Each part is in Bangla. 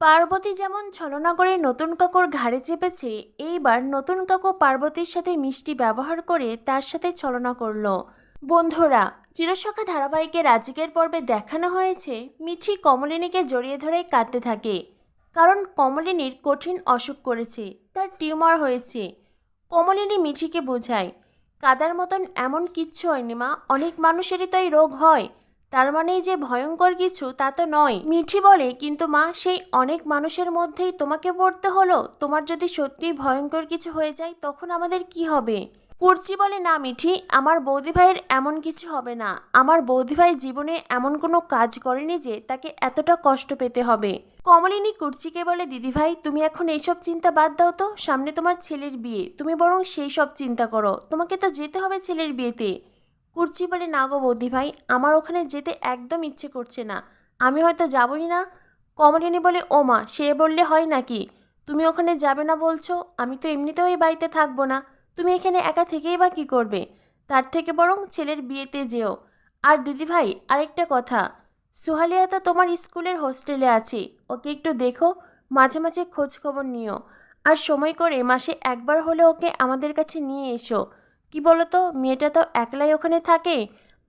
পার্বতী যেমন ছলনা করে নতুন কাকুর ঘাড়ে চেপেছে, এইবার নতুন কাকু পার্বতীর সাথে মিষ্টি ব্যবহার করে তার সাথে ছলনা করল। বন্ধুরা, চিরসখা ধারাবাহিকে আজকের পর্বে দেখানো হয়েছে মিঠি কমলিনীকে জড়িয়ে ধরে কাঁদতে থাকে। কারণ কমলিনীর কঠিন অসুখ করেছে, তার টিউমার হয়েছে। কমলিনী মিঠিকে বোঝায়, কাদার মতন এমন কিচ্ছু হয়নি মা, অনেক মানুষেরই তো এই রোগ হয়। তার মানেই যে ভয়ঙ্কর কিছু, তা তো নয়। মিঠি বলে, কিন্তু মা, সেই অনেক মানুষের মধ্যেই তোমাকে পড়তে হলো। তোমার যদি সত্যি ভয়ঙ্কর কিছু হয়ে যায়, তখন আমাদের কি হবে? কুর্চি বলে, না মিঠি, আমার বৌদি ভাইয়ের এমন কিছু হবে না। আমার বৌদি ভাই জীবনে এমন কোনো কাজ করেনি যে তাকে এতটা কষ্ট পেতে হবে। কমলিনী কুর্চিকে বলে দিদিভাই তুমি এখন এইসব চিন্তা বাদ দাও তো। সামনে তোমার ছেলের বিয়ে। তুমি বরং সেই সব চিন্তা করো। তোমাকে তো যেতে হবে ছেলের বিয়েতে। কুর্চি বলে না গো বৌদি ভাই, আমার ওখানে যেতে একদম ইচ্ছে করছে না। আমি হয়তো যাবই না? কমলিনী বলে, ও মা, সে বললে হয় নাকি? তুমি ওখানে যাবে না বলছো? আমি তো এমনিতেও এই বাড়িতে থাকব না। তুমি এখানে একা থেকেই বা কী করবে? তার থেকে বরং ছেলের বিয়েতে যেও। আর দিদি ভাই, আরেকটা কথা। সুহালিয়া তো তোমার স্কুলের হোস্টেলে আছে। ওকে একটু দেখো, মাঝে মাঝে খোঁজ খবর নিও। আর সময় করে মাসে একবার হলে ওকে আমাদের কাছে নিয়ে এসো। কি বলো তো মেয়েটা তো একলাই ওখানে থাকে।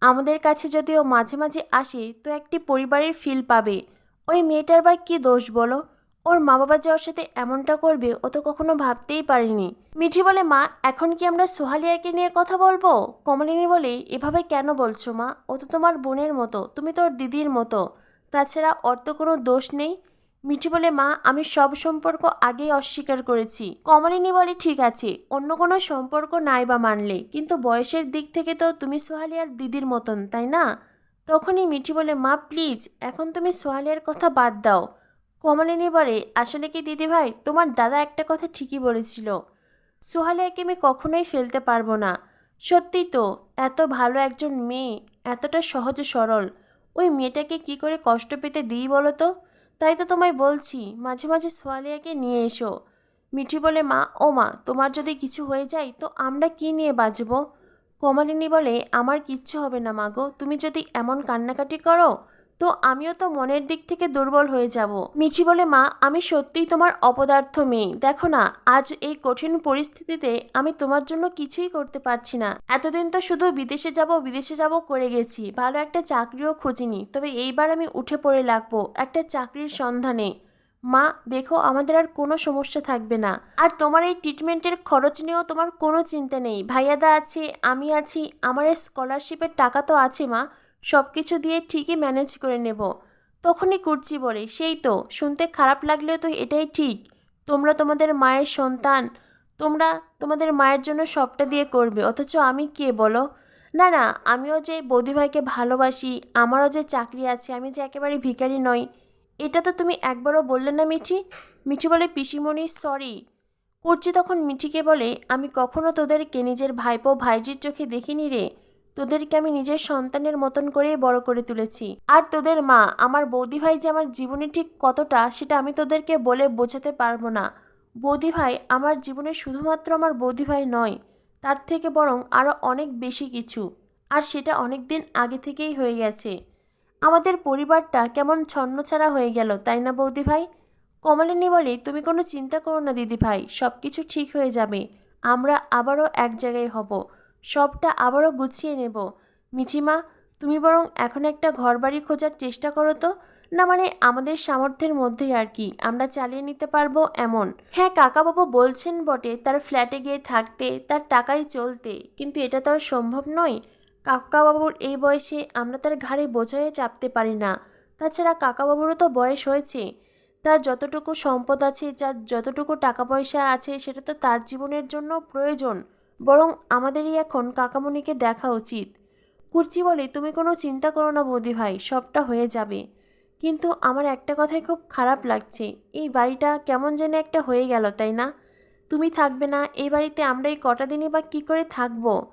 আমাদের কাছে যদি ও মাঝে মাঝে আসে, তো একটি পরিবারের ফিল পাবে। ওই মেয়েটার বা কী দোষ বলো? ওর মা বাবা যে ওর সাথে এমনটা করবে, ও তো কখনো ভাবতেই পারিনি। মিঠি বলে, মা, এখন কি আমরা সোহালিয়াকে নিয়ে কথা বলব? কমলিনী বলে, এভাবে কেন বলছো, মা? ও তো তোমার বোনের মতো, তুমি তোর দিদির মতো। তাছাড়া ওর তো কোনো দোষ নেই। মিঠি বলে, মা, আমি সব সম্পর্ক আগেই অস্বীকার করেছি। কমলিনী বলে, ঠিক আছে, অন্য কোনো সম্পর্ক নাই বা মানলে। কিন্তু বয়সের দিক থেকে তো তুমি সোহালিয়ার দিদির মতন, তাই না? তখনই মিঠি বলে, মা, প্লিজ, এখন তুমি সোহালিয়ার কথা বাদ দাও। কমলিনী বলে, আসলে কি দিদিভাই, তোমার দাদা একটা কথা ঠিকই বলেছিল। সোহালিয়াকে আমি কখনোই ফেলতে পারব না। সত্যি তো, এত ভালো একজন মেয়ে, এতটা সহজ সরল। ওই মেয়েটাকে কি করে কষ্ট পেতে দিই বলো তো? তাই তো তোমায় বলছি, মাঝে মাঝে সোয়ালিয়াকে নিয়ে এসো। মিঠি বলে, মা, ও মা, তোমার যদি কিছু হয়ে যায়, তো আমরা কি নিয়ে বাঁচব? কমলিনী বলে, আমার কিচ্ছু হবে না মাগো তুমি যদি এমন কান্নাকাটি করো তো আমিও তো মনের দিক থেকে দুর্বল হয়ে যাব। মিঠি বলে, মা, আমি সত্যিই তোমার অপদার্থ মেয়ে। দেখো না, আজ এই কঠিন পরিস্থিতিতে আমি তোমার জন্য কিছুই করতে পারছি না। এতদিন তো শুধু বিদেশে যাব বিদেশে যাব করে গেছি। ভালো একটা চাকরিও খুঁজিনি, তবে এইবার আমি উঠে পড়ে লাগবো, একটা চাকরির সন্ধানে। মা, দেখো, আমাদের আর কোনো সমস্যা থাকবে না। আর তোমার এই ট্রিটমেন্টের খরচ নিয়েও তোমার কোনো চিন্তা নেই। ভাইয়াদা আছে, আমি আছি, আমার স্কলারশিপের টাকা তো আছে, মা। সব কিছু দিয়ে ঠিকই ম্যানেজ করে নেব। তখনই কুর্চি বলে সেই তো, শুনতে খারাপ লাগলেও তো এটাই ঠিক। তোমরা তোমাদের মায়ের সন্তান। তোমরা তোমাদের মায়ের জন্য সবটা দিয়ে করবে। অথচ আমি কে, বলো? না না, আমিও যে বৌদিভাইকে ভালোবাসি, আমারও যে চাকরি আছে, আমি যে একেবারে ভিখারি নই। এটা তো তুমি একবারও বললে না, মিঠি? মিঠি বলে, পিসিমণি সরি কুর্চি তখন মিঠিকে বলে, আমি কখনো তোদেরকে নিজের ভাইপো, ভাইজির চোখে দেখিনি রে। তোদেরকে আমি নিজের সন্তানের মতন করেই বড় করে তুলেছি। আর তোদের মা, আমার বৌদি ভাই যে আমার জীবনে ঠিক কতটা, সেটা আমি তোদেরকে বলে বোঝাতে পারব না। বৌদি ভাই আমার জীবনে শুধুমাত্র আমার বৌদি ভাই নয়, তার থেকে বরং আরও অনেক বেশি কিছু। আর সেটা অনেক দিন আগে থেকেই হয়ে গেছে। আমাদের পরিবারটা কেমন ছন্নছাড়া হয়ে গেল, তাই না বৌদি ভাই কমলিনী বলে, তুমি কোনো চিন্তা করো না দিদি ভাই সব কিছু ঠিক হয়ে যাবে। আমরা আবারও এক জায়গায় হব। সবটা আবারও গুছিয়ে নেব। মিঠিমা, তুমি বরং এখন একটা ঘরবাড়ি খোঁজার চেষ্টা করো তো। না মানে আমাদের সামর্থ্যের মধ্যেই আর কি, আমরা চালিয়ে নিতে পারব এমন। হ্যাঁ কাকাবাবু বলছেন বটে, তার ফ্ল্যাটে গিয়ে থাকতে, তার টাকাই চলতে, কিন্তু এটা তো আর সম্ভব নয়। কাকাবাবুর এই বয়সে আমরা তার ঘাড়ে বোঝা হয়ে চাপতে পারি না। তাছাড়া কাকাবাবুরও তো বয়স হয়েছে। তার যতটুকু সম্পদ আছে, যার যতটুকু টাকা পয়সা আছে, সেটা তো তার জীবনের জন্য প্রয়োজন। বরং আমাদেরই এখন কাকামণিকে দেখা উচিত। কুর্চি বলে, তুমি কোনো চিন্তা করো না বৌদি ভাই, সবটা হয়ে যাবে। কিন্তু আমার একটা কথাই খুব খারাপ লাগছে, এই বাড়িটা কেমন যেন একটা হয়ে গেল, তাই না? তুমি থাকবে না, এই বাড়িতে আমরা এই কটা দিনই বা কী করে থাকব?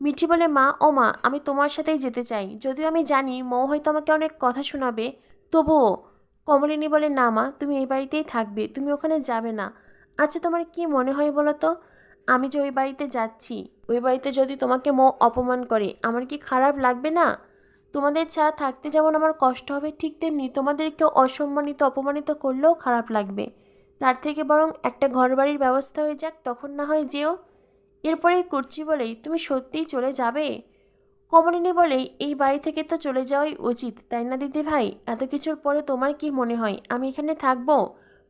মিঠি বলে, মা, ও মা, আমি তোমার সাথেই যেতে চাই। যদিও আমি জানি মৌ হয়তো আমাকে অনেক কথা শোনাবে, তবুও। কমলিনী বলে, না মা, তুমি এই বাড়িতেই থাকবে, তুমি ওখানে যাবে না। আচ্ছা তোমার কি মনে হয় বলো তো? আমি যে ওই বাড়িতে যাচ্ছি, ওই বাড়িতে যদি তোমাকে মৌ অপমান করে, আমার কি খারাপ লাগবে না? তোমাদের ছাড়া থাকতে যেমন আমার কষ্ট হবে, ঠিক তেমনি তোমাদেরকেও অসম্মানিত, অপমানিত করলেও খারাপ লাগবে। তার থেকে বরং একটা ঘরবাড়ির ব্যবস্থা হয়ে যাক, তখন না হয় যেও। এরপরেই করছি বলেই তুমি সত্যিই চলে যাবে? কমলিনী বলে এই বাড়ি থেকে তো চলে যাওয়াই উচিত, তাই না দিদি ভাই এত কিছুর পরে তোমার কি মনে হয়, আমি এখানে থাকব?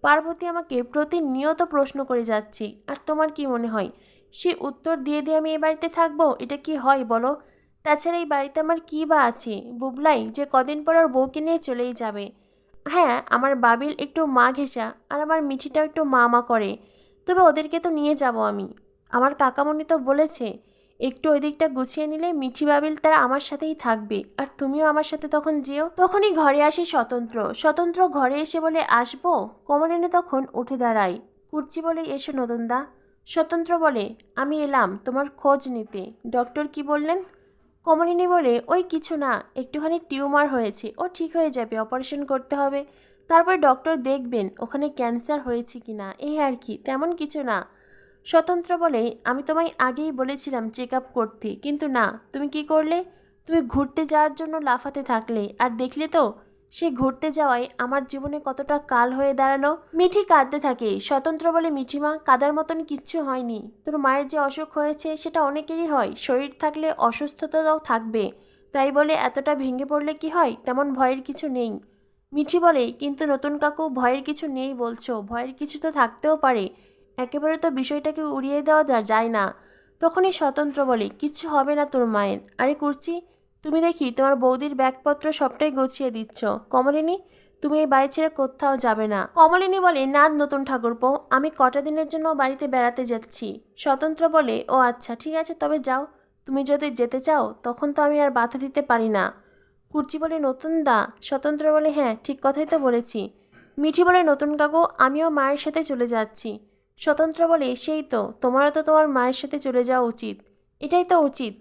পার্বতী আমাকে প্রতিনিয়ত প্রশ্ন করে যাচ্ছি, আর তোমার কি মনে হয়? সে উত্তর দিয়ে দিয়ে আমি এই বাড়িতে থাকব? এটা কি হয় বলো? তাছাড়া এই বাড়িতে আমার কী বা আছে? বুবলাই যে কদিন পর ওর বউকে নিয়ে চলেই যাবে। হ্যাঁ আমার বাবিল একটু মা ঘেঁষা, আর আমার মিঠিটাও একটু মা মা করে। তবে ওদেরকে তো নিয়ে যাব আমি। আমার কাকামণি তো বলেছে একটু ওই দিকটা গুছিয়ে নিলে মিঠি বাবিল তারা আমার সাথেই থাকবে। আর তুমিও আমার সাথে তখন যেও। তখনই ঘরে আসে স্বতন্ত্র। স্বতন্ত্র ঘরে এসে বলে, আসব? কমলিনী তখন উঠে দাঁড়ায়। কুর্চি বলে, এসো নদনদা স্বতন্ত্র বলে, আমি এলাম, তোমার খোঁজ নিতে। ডক্টর কি বললেন? কমলিনী বলে, ওই কিছু না, একটুখানি টিউমার হয়েছে, ও ঠিক হয়ে যাবে, অপারেশন করতে হবে। তারপর ডক্টর দেখবেন, ওখানে ক্যান্সার হয়েছে কি না এই আর কি, তেমন কিছু না। স্বতন্ত্র বলে আমি তোমায় আগেই বলেছিলাম চেক আপ করতে। কিন্তু না, তুমি কি করলে? তুমি ঘুরতে যাওয়ার জন্য লাফাতে থাকলে। আর দেখলে তো, সে ঘুরতে যাওয়ায় আমার জীবনে কতটা কাল হয়ে দাঁড়াল। মিঠি কাঁদতে থাকে। স্বতন্ত্র বলে, মিঠিমা, কাদার মতন কিচ্ছু হয়নি। তোর মায়ের যে অসুখ হয়েছে, সেটা অনেকেরই হয়। শরীর থাকলে অসুস্থতাও থাকবে। তাই বলে, এতটা ভেঙে পড়লে কি হয়? তেমন ভয়ের কিছু নেই। মিঠি বলে, কিন্তু নতুন কাকু, ভয়ের কিছু নেই বলছো। ভয়ের কিছু তো থাকতেও পারে। একেবারে তো বিষয়টাকে উড়িয়ে দেওয়া যায় না। তখনই স্বতন্ত্র বলে কিছু হবে না তোর মায়ের। আরে কুর্চি, তুমি দেখি তোমার বৌদির ব্যাগপত্র সবটাই গুছিয়ে দিচ্ছ। কমলিনী, তুমি এই বাড়ি ছেড়ে কোথাও যাবে না কমলিনী বলে, না নতুন ঠাকুরপো, আমি কটা দিনের জন্য বাড়িতে বেড়াতে যাচ্ছি স্বতন্ত্র বলে, ও আচ্ছা ঠিক আছে, তবে যাও। তুমি যদি যেতে চাও, তখন তো আমি আর বাধা দিতে পারি না কুর্চি বলে, নতুন দা স্বতন্ত্র বলে হ্যাঁ ঠিক কথাই তো বলেছি মিঠি বলে, নতুন কাকু, আমিও মায়ের সাথে চলে যাচ্ছি। স্বতন্ত্র বলে, সেই তো, তোমারও তো তোমার মায়ের সাথে চলে যাওয়া উচিত। এটাই তো উচিত।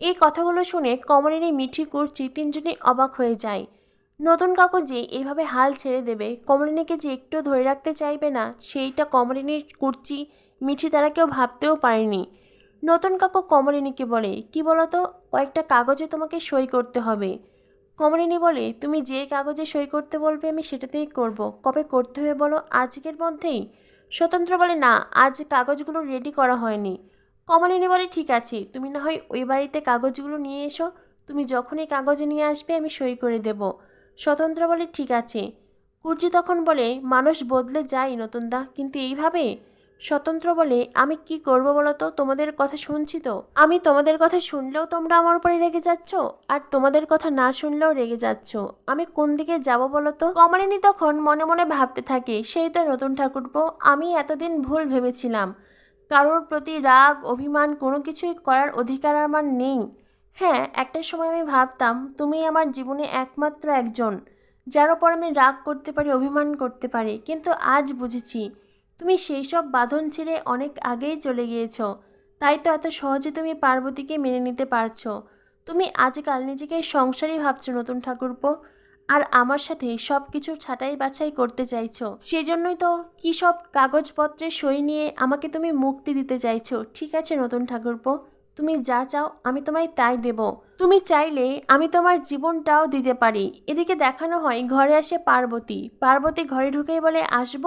এই কথাগুলো শুনে কমলিনী মিঠি কুর্চি তিনজনই অবাক হয়ে যায়। নতুন কাকু যে এইভাবে হাল ছেড়ে দেবে কমলিনীকে যে একটু ধরে রাখতে চাইবে না, সেইটা কমলিনীর কুর্চি মিঠি তারা কেউ ভাবতেও পারেনি। নতুন কাকু কমলিনীকে বলে, কি বলতো, কয়েকটা কাগজে তোমাকে সই করতে হবে। কমলিনী বলে, তুমি যে কাগজে সই করতে বলবে আমি সেটাতেই করব। কবে করতে হবে বলো, আজকের মধ্যেই? স্বতন্ত্র বলে, না, আজ কাগজগুলো রেডি করা হয়নি। কমলিনী বলে, ঠিক আছে, তুমি না হয় ওই বাড়িতে কাগজগুলো নিয়ে এসো। তুমি যখনই কাগজ নিয়ে আসবে, আমি সই করে দেব। স্বতন্ত্র বলে, ঠিক আছে। কুর্জি তখন বলে, মানুষ বদলে যায় নতুনদা, কিন্তু এইভাবে? স্বতন্ত্র বলে আমি কি করব বলো তোমাদের কথা শুনছি তো। আমি তোমাদের কথা শুনলেও তোমরা আমার উপরে রেগে যাচ্ছ, আর তোমাদের কথা না শুনলেও রেগে যাচ্ছ। আমি কোন দিকে যাব বলো তো তখন মনে মনে ভাবতে থাকে, সেই তো নতুন ঠাকুরপো, আমি এতদিন ভুল ভেবেছিলাম। কারোর প্রতি রাগ, অভিমান কোনো কিছুই করার অধিকার আমার নেই। হ্যাঁ একটা সময় আমি ভাবতাম তুমি আমার জীবনে একমাত্র একজন, যার ওপর আমি রাগ করতে পারি, অভিমান করতে পারি, কিন্তু আজ বুঝেছি তুমি সেই সব বাঁধন ছেড়ে অনেক আগেই চলে গিয়েছ। তাই তো এত সহজে তুমি পার্বতীকে মেনে নিতে পারছ। তুমি আজকাল নিজেকে সংসারী ভাবছ, নতুন ঠাকুরপো। আর আমার সাথে সব কিছু ছাঁটাই বাছাই করতে চাইছো। সেজন্যই তো কী সব কাগজপত্রে সই নিয়ে আমাকে তুমি মুক্তি দিতে চাইছো। ঠিক আছে, নতুন ঠাকুরপো, তুমি যা চাও আমি তোমায় তাই দেব। তুমি চাইলে আমি তোমার জীবনটাও দিতে পারি। এদিকে দেখানো হয় ঘরে আসে পার্বতী। পার্বতী ঘরে ঢুকেই বলে, আসব?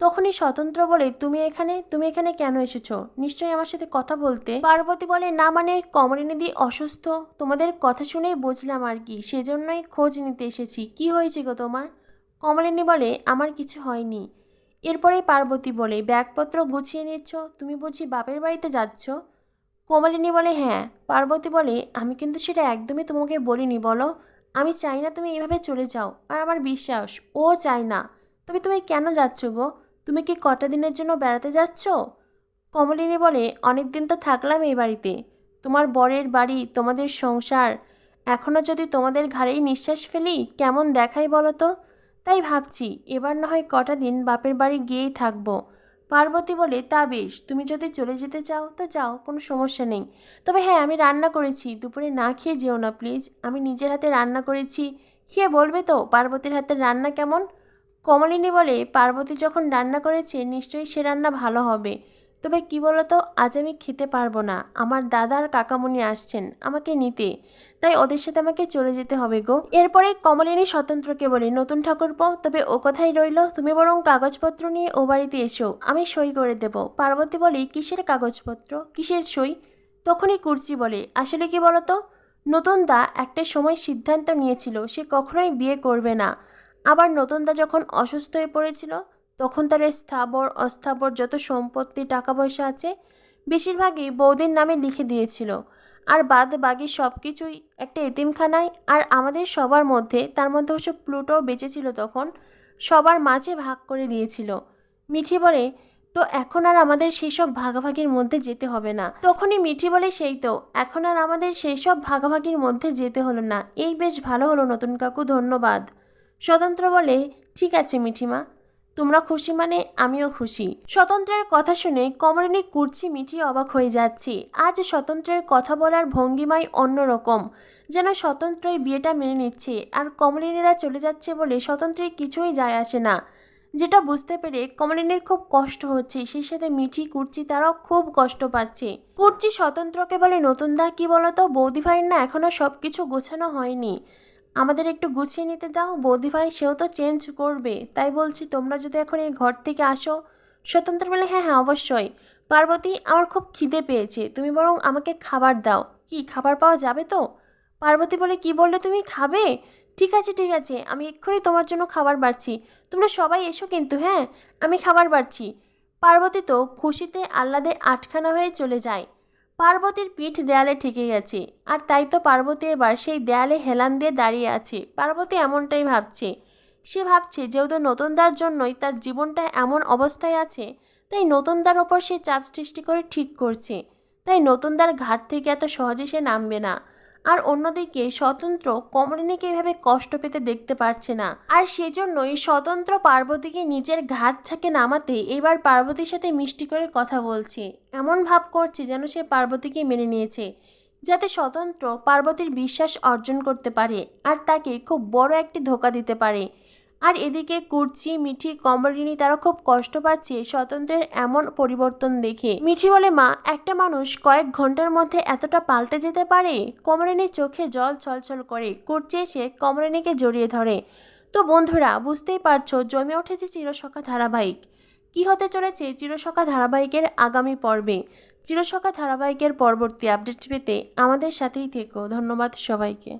তখনই স্বতন্ত্র বলে, তুমি এখানে তুমি এখানে কেন এসেছ? নিশ্চয়ই আমার সাথে কথা বলতে? পার্বতী বলে, না মানে কমলিনীদি অসুস্থ। তোমাদের কথা শুনেই বুঝলাম আর কি, সেজন্যই খোঁজ নিতে এসেছি। কি হয়েছে গো তোমার? কমলিনী বলে, আমার কিছু হয়নি। এরপরে পার্বতী বলে, ব্যাগপত্র গুছিয়ে নিচ্ছ? তুমি বুঝি বাপের বাড়িতে যাচ্ছ? কমলিনী বলে হ্যাঁ। পার্বতী বলে, আমি কিন্তু সেটা একদমই তোমাকে বলিনি, বলো। আমি চাই না তুমি এভাবে চলে যাও। আর আমার বিশ্বাস, ও চায় না। তবে তুমি কেন যাচ্ছ গো? তুমি কি কটা দিনের জন্য বেড়াতে যাচ্ছ? কমলিনী বলে, অনেক দিন তো থাকলাম এই বাড়িতে। তোমার বরের বাড়ি, তোমাদের সংসার। এখনও যদি তোমাদের ঘাড়েই নিঃশ্বাস ফেলি, কেমন দেখাই বলো তো? তাই ভাবছি, এবার না হয় কটা দিন বাপের বাড়ি গিয়েই থাকব। পার্বতী বলে, তা বেশ, তুমি যদি চলে যেতে চাও, তো যাও, কোনো সমস্যা নেই। তবে হ্যাঁ আমি রান্না করেছি, দুপুরে না খেয়ে যেও না, প্লিজ। আমি নিজের হাতে রান্না করেছি। খেয়ে বলবে তো, পার্বতীর হাতের রান্না কেমন? কমলিনী বলে, পার্বতী যখন রান্না করেছে, নিশ্চয়ই সে রান্না ভালো হবে। তবে কি বলতো, আজ আমি খেতে পারব না। আমার দাদা আর আসছেন, আমাকে নিতে। তাই ওদের সাথে আমাকে চলে যেতে হবে গো। এরপরে কমলিনী স্বতন্ত্রকে বলে, নতুন ঠাকুরপো, তবে ও কথাই রইল, তুমি বরং কাগজপত্র নিয়ে ও বাড়িতে এসো। আমি সই করে দেব। পার্বতী বলে, কিসের কাগজপত্র? কিসের সই? তখনই কুর্চি বলে, আসলে কি বলতো, নতুন দা একটা সময় সিদ্ধান্ত নিয়েছিল, সে কখনোই বিয়ে করবে না। আবার নতুন দা যখন অসুস্থ হয়ে পড়েছিল, তখন তার স্থাবর, অস্থাবর যত সম্পত্তি টাকা পয়সা আছে, বেশিরভাগই বৌদির নামে লিখে দিয়েছিল। আর বাদ বাকি সব কিছুই একটা এতিমখানায়। আর আমাদের সবার মধ্যে, তার মধ্যে অবশ্য প্লুটো বেঁচে ছিল তখন, সবার মাঝে ভাগ করে দিয়েছিল। মিঠি বলে, তো এখন আর আমাদের সেই সব ভাগাভাগির মধ্যে যেতে হবে না। তখনই মিঠি বলে, সেই তো, এখন আর আমাদের সেই সব ভাগাভাগির মধ্যে যেতে হলো না। এই বেশ ভালো হলো নতুন কাকু, ধন্যবাদ। স্বতন্ত্র বলে, ঠিক আছে, মিঠিমা। তোমরা খুশি মানে আমিও খুশি। স্বতন্ত্রের কথা শুনে কমলিনী কুর্চি মিঠি অবাক হয়ে যাচ্ছে। আজ স্বতন্ত্রের কথা বলার ভঙ্গিমাই অন্যরকম, যেন স্বতন্ত্রই বিয়েটা মেনে নিচ্ছে। আর কমলিনীরা চলে যাচ্ছে বলে স্বতন্ত্রের কিছুই যায় আসে না। যেটা বুঝতে পেরে কমলিনীর খুব কষ্ট হচ্ছে। সেই সাথে মিঠি কুর্চি তারাও খুব কষ্ট পাচ্ছে। কুর্চি স্বতন্ত্রকে বলে, নতুন দা, কি বলতো? বৌদি ভাইয়ের না এখনও সব কিছু গোছানো হয়নি। আমাদের একটু গুছিয়ে নিতে দাও। বৌদি ভাই, সেও তো চেঞ্জ করবে। তাই বলছি, তোমরা যদি এখন এই ঘর থেকে আসো, স্বতন্ত্র বলে হ্যাঁ হ্যাঁ অবশ্যই। পার্বতী, আমার খুব খিদে পেয়েছে। তুমি বরং আমাকে খাবার দাও। কি, খাবার পাওয়া যাবে তো? পার্বতী বলে, কি বললে তুমি? খাবে? ঠিক আছে ঠিক আছে। আমি এক্ষুনি তোমার জন্য খাবার বাড়ছি। তোমরা সবাই এসো কিন্তু হ্যাঁ? আমি খাবার বাড়ছি। পার্বতী তো খুশিতে আহ্লাদে আটখানা হয়ে চলে যায়। পার্বতীর পিঠ দেয়ালে ঠেকে গেছে। আর তাই তো পার্বতী এবার সেই দেয়ালে হেলান দিয়ে দাঁড়িয়ে আছে। পার্বতী এমনটাই ভাবছে। সে ভাবছে যেহেতু নতুনদার জন্যই তার জীবনটা এমন অবস্থায় আছে, তাই নতুনদার ওপর সে চাপ সৃষ্টি করে ঠিক করছে। তাই নতুনদার ঘাট থেকে এত সহজে সে নামবে না। আর অন্যদিকে স্বতন্ত্র কমলিনীকে এভাবে কষ্ট পেতে দেখতে পারছে না। আর সেজন্যই স্বতন্ত্র পার্বতীকে নিজের ঘাট থেকে নামাতে এবার পার্বতীর সাথে মিষ্টি করে কথা বলছে। এমন ভাব করছে যেন সে পার্বতীকে মেনে নিয়েছে, যাতে স্বতন্ত্র পার্বতীর বিশ্বাস অর্জন করতে পারে আর তাকে খুব বড় একটি ধোকা দিতে পারে। আর এদিকে কুর্চি, মিঠি কমলিনী তারা খুব কষ্ট পাচ্ছে স্বতন্ত্রের এমন পরিবর্তন দেখে। মিঠি বলে, মা, একটা মানুষ কয়েক ঘণ্টার মধ্যে এতটা পাল্টে যেতে পারে? কমলিনীর চোখে জল ছলছল করে। কুর্চি এসে কমলিনীকে জড়িয়ে ধরে। তো বন্ধুরা, বুঝতেই পারছ, জমে উঠেছে চিরসখা ধারাবাহিক। কি হতে চলেছে চিরসখা ধারাবাহিকের আগামী পর্বে? চিরসখা ধারাবাহিকের পরবর্তী আপডেট পেতে আমাদের সাথেই থেকো। ধন্যবাদ সবাইকে।